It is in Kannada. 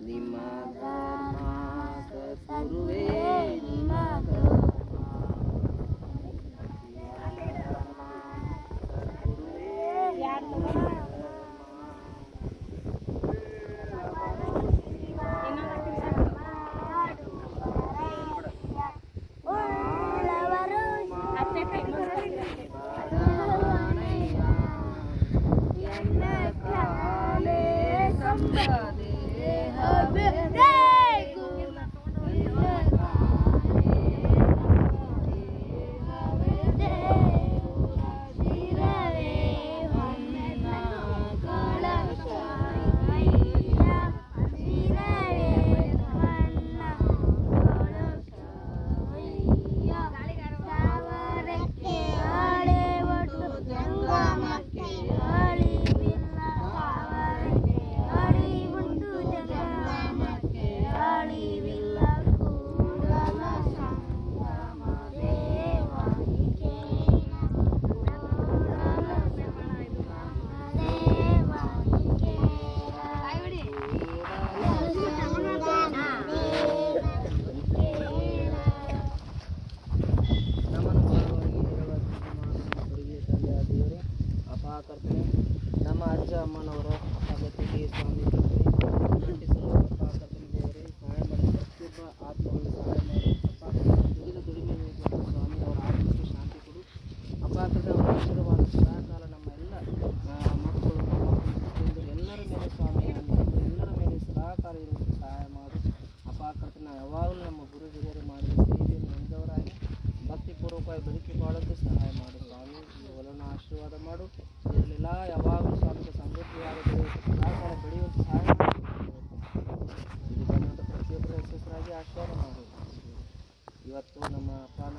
lima ಕರ್ತನೆ ನಮ್ಮ ಅಜ್ಜ, ಅಮ್ಮನವರು ಅಗತ್ಯಕ್ಕೆ ಸ್ವಾಮಿ ಸಹಾಯ ಸಹಾಯ ಸ್ವಾಮಿ ಅವರ ಶಾಂತಿ ನಮ್ಮ ಎಲ್ಲ ಮಕ್ಕಳು ಎಲ್ಲರ ಮೇಲೆ ಸ್ವಾಮಿ ಎಲ್ಲರ ಮೇಲೆ ಸಹಾಯ ಮಾಡು. ಯಾವಾಗಲೂ ನಮ್ಮ ಗುರು ಹಿರಿಯರು ಮಾಡಿದ ಸೇವೆಯನ್ನು ಹೊಂದವರಾಗಿ, ಭಕ್ತಿಪೂರ್ವಕವಾಗಿ ಬದುಕಿ ಬಾಳೋದು ಸಹಾಯ ಮಾಡು. ಆಶೀರ್ವಾದ ಮಾಡು. ಇದರಲ್ಲೆಲ್ಲ ಯಾವಾಗಲೂ ಸ್ವಾಮಿಗೆ ಸಮೃದ್ಧಿಯಾಗಿ ಸದಾಕಾಲ ಬೆಳೆಯುವಂತೆ ಸಹಾಯ ಇಲ್ಲಿ ಬಂದಂಥ ಪ್ರತಿಯೊಬ್ಬರ ಹೆಸರಾಗಿ ಆಶೀರ್ವಾದ ಮಾಡು ಇವತ್ತು ನಮ್ಮ ಅಪ್ಪನ